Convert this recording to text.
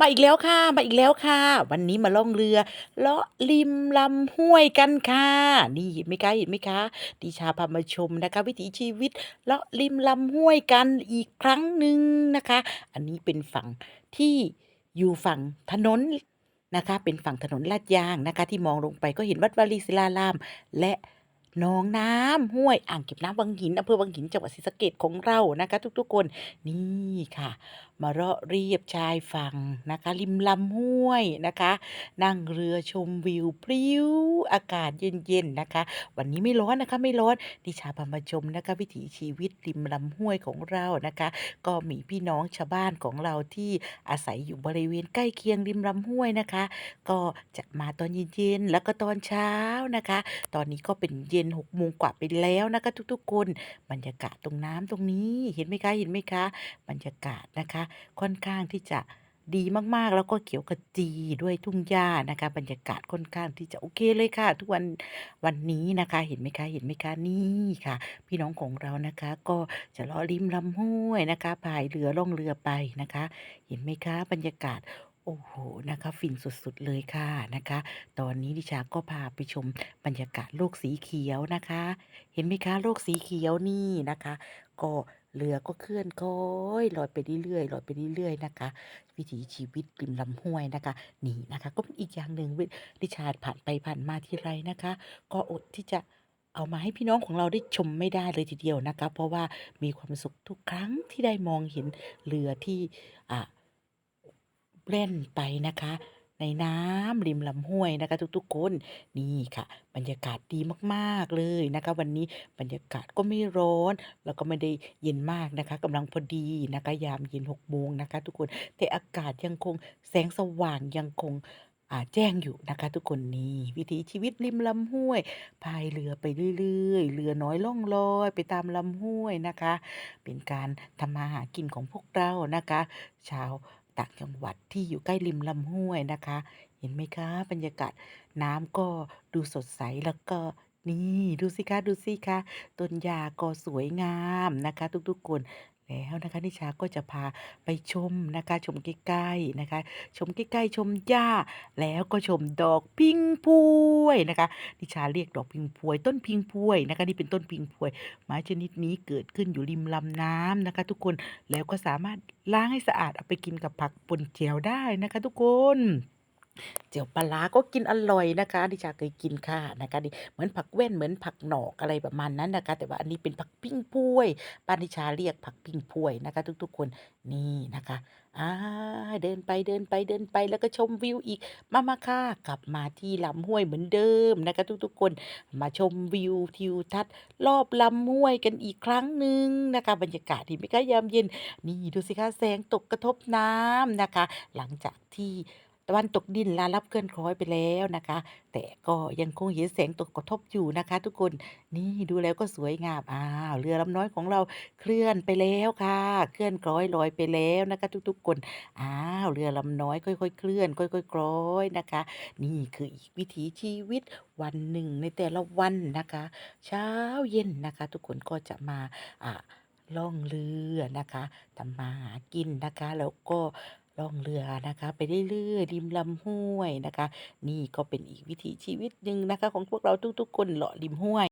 มาอีกแล้วค่ะ มาอีกแล้วค่ะ วันนี้มาล่องเรือเลาะริมลำห้วยกันค่ะ นี่เห็นไหมคะเห็นไหมคะดิชาพามาชมนะคะ วิถีชีวิตเลาะริมลำห้วยกันอีกครั้งหนึ่งนะคะ อันนี้เป็นฝั่งที่อยู่ฝั่งถนนนะคะ เป็นฝั่งถนนลาดยางนะคะ ที่มองลงไปก็เห็นวัดวารีศิลาราม และหนองน้ำห้วยอ่างเก็บน้ำวังหินอำเภอวังหินจังหวัดศรีสะเกษของเรานะคะ ทุกๆคนนี่ค่ะ มาเลาะเรียบชายฝั่งนะคะ ริมลำห้วยนะคะ นั่งเรือชมวิวพริ้วอากาศเย็นๆนะคะ วันนี้ไม่ร้อนนะคะไม่ร้อนดิชาพามาชมนะคะ วิถีชีวิตริมลำห้วยของเรานะคะ ก็มีพี่น้องชาวบ้านของเราที่อาศัยอยู่บริเวณใกล้เคียงริมลำห้วยนะคะ ก็จะมาตอนเย็นๆแล้วก็ตอนเช้านะคะ ตอนนี้ก็เป็นเย็น6โมงกว่าไปแล้วนะคะ ทุกๆคนบรรยากาศตรงน้ำตรงนี้เห็นไหมคะเห็นไหมคะ บรรยากาศนะคะค่อนข้างที่จะดีมากๆ แล้วก็เขียวขจีด้วยทุ่งหญ้านะคะ บรรยากาศค่อนข้างที่จะโอเคเลยค่ะ ทุกวันวันนี้นะคะ เห็นไหมคะเห็นไหมคะนี่ค่ะ พี่น้องของเรานะคะ ก็จะลาะริมลำห้วยนะคะพายเรือล่องเรือไปนะคะ เห็นไหมคะ บรรยากาศโอ้โฮนะคะ ฟินสุดๆ เลยค่ะ นะคะ ตอนนี้ดิฉันก็พาไปชมบรรยากาศโลกสีเขียวนะคะ เห็นไหมคะ โลกสีเขียวนี่นะคะ ก็ เรือก็เคลื่อนค้อยลอยไปเรื่อยๆลอยไปเรื่อยๆนะคะ วิถีชีวิตริมลำห้วยนะคะ นี่นะคะ ก็เป็นอีกอย่างหนึ่งเวดิฉันผ่านไปผ่านมาทีไรนะคะ ก็อดที่จะเอามาให้พี่น้องของเราได้ชมไม่ได้เลยทีเดียวนะคะ เพราะว่ามีความสุขทุกครั้งที่ได้มองเห็นเรือที่อ่าแล่นไปนะคะ ในน้ำริมลำห้วยนะคะ ทุกๆคนนี่ค่ะ บรรยากาศดีมากๆเลยนะคะ วันนี้บรรยากาศก็ไม่ร้อน แล้วก็ไม่ได้เย็นมากนะคะกำลังพอดีนะคะ ยามเย็น6โมงนะคะ ทุกคนแต่อากาศยังคงแสงสว่างยังคงแจ้งอยู่นะคะ ทุกคนนี่วิถีชีวิตริมลำห้วย พายเรือไปเรื่อยๆเรือน้อยล่องลอยไปตามลำห้วยนะคะ เป็นการทำมาหากินของพวกเรานะคะ ชาว ต่างจังหวัดที่อยู่ใกล้ริมลำห้วยนะคะ เห็นไหมคะ บรรยากาศน้ำก็ดูสดใสแล้วก็ นี่ดูสิคะดูสิคะต้นหญ้าก็สวยงามนะคะ ทุกๆคนแล้วนะคะนิชาก็จะพาไปชมนะคะ ชมใกล้ๆนะคะ ชมใกล้ๆชมหญ้า แล้วก็ชมดอกพิงพวยนะคะ นิชาเรียกดอกพิงพวย ต้นพิงพวยนะคะนี่เป็นต้นพิงพวย ไม้ชนิดนี้เกิดขึ้นอยู่ริมลำน้ำนะคะ ทุกคนแล้วก็สามารถล้างให้สะอาดเอาไปกินกับผักป่นแจ่วได้นะคะ ทุกคน แจ่วปลาร้าก็กินอร่อยนะคะดิฉันเคยกินค่ะนะคะนี่เหมือนผักแว่นเหมือนผักหนอกอะไรประมาณนั้นนะคะ แต่ว่าอันนี้เป็นผักพิงพวยบ้านดิฉันเรียกผักพิงพวยนะคะ ทุกๆคนนี่นะคะอ่าเดินไปเดินไปเดินไปแล้วก็ชมวิวอีกมาๆค่ะกลับมาที่ลำห้วยเหมือนเดิมนะคะ ทุกๆคนมาชมวิวทิวทัศน์รอบลำห้วยกันอีกครั้งหนึ่งนะคะ บรรยากาศเห็นไหมคะยามเย็นนี่ดูสิคะแสงตกกระทบน้ำนะคะ หลังจากที่ ตะวันตกดินลาลับเคลื่อนคล้อยไปแล้วนะคะ แต่ก็ยังคงเห็นแสงตกกระทบอยู่นะคะ ทุกคนนี่ดูแล้วก็สวยงามอ้าวเรือลำน้อยของเราเคลื่อนไปแล้วค่ะ เคลื่อนคล้อยลอยไปแล้วนะคะ ทุกๆคนอ้าวเรือลำน้อยค่อย ๆ เคลื่อน ค่อยๆคล้อยนะคะ นี่คืออีกวิถีชีวิตวันหนึ่งในแต่ละวันนะคะ เช้าเย็นนะคะ ทุกคนก็จะมาอ่าล่องเรือนะคะทำมาหากินนะคะ แล้วก็ ล่องเรือนะคะ ไปเรื่อยๆริมลำห้วยนะคะ นี่ก็เป็นอีกวิถีชีวิตหนึ่งนะคะ ของพวกเราทุกๆ คนเลาะริมห้วย